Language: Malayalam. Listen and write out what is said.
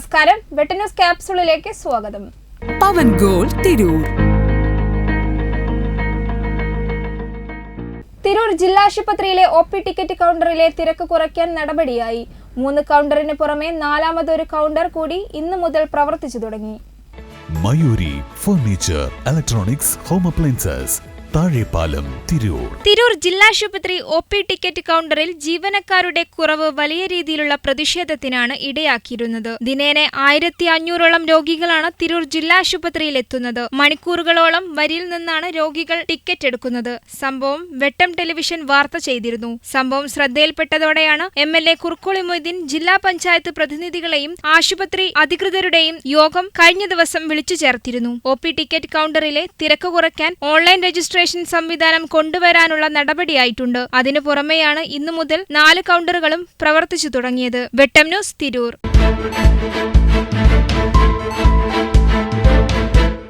നമസ്കാരം. വെട്ടന്യൂസ് ക്യാപ്സുളിലേക്ക് സ്വാഗതം. പവൻ ഗോൾ തിരൂർ. തിരൂർ ജില്ലാശുപത്രിയിലെ ഒ പി ടിക്കറ്റ് കൗണ്ടറിലെ തിരക്ക് കുറയ്ക്കാൻ നടപടിയായി. മൂന്ന് കൗണ്ടറിന് പുറമെ നാലാമതൊരു കൗണ്ടർ കൂടി ഇന്നു മുതൽ പ്രവർത്തിച്ചു തുടങ്ങി. Mayuri furniture electronics home appliances Thazhepalam Tirur. Tirur ജില്ലാശുപത്രി O P ticket കൗണ്ടറിൽ ജീവനക്കാരുടെ കുറവ് വലിയ രീതിയിലുള്ള പ്രതിഷേധത്തിനാണ് ഇടയാക്കിയിരുന്നത്. ദിനേന ആയിരത്തി അഞ്ഞൂറോളം രോഗികളാണ് തിരൂർ ജില്ലാശുപത്രിയിൽ എത്തുന്നത് മണിക്കൂറുകളോളം വരിയിൽ നിന്നാണ് രോഗികൾ ടിക്കറ്റ് എടുക്കുന്നത്. സംഭവം വെട്ടം ടെലിവിഷൻ വാർത്ത ചെയ്തിരുന്നു. സംഭവം ശ്രദ്ധയിൽപ്പെട്ടതോടെയാണ് M L A Kurukkoli Moideen ജില്ലാ പഞ്ചായത്ത് പ്രതിനിധികളെയും ആശുപത്രി അധികൃതരുടെയും യോഗം കഴിഞ്ഞ ദിവസം വിളിച്ചു ചേർത്തിരുന്നു. ഒ പി ടിക്കറ്റ് കൗണ്ടറിലെ തിരക്ക് കുറയ്ക്കാൻ ഓൺലൈൻ രജിസ്ട്രേഷൻ സംവിധാനം കൊണ്ടുവരാനുള്ള നടപടിയായിട്ടുണ്ട്. അതിനു പുറമെയാണ് ഇന്നു മുതൽ നാല് കൗണ്ടറുകളും പ്രവർത്തിച്ചു തുടങ്ങിയത്. വെട്ടം ന്യൂസ് തിരൂർ.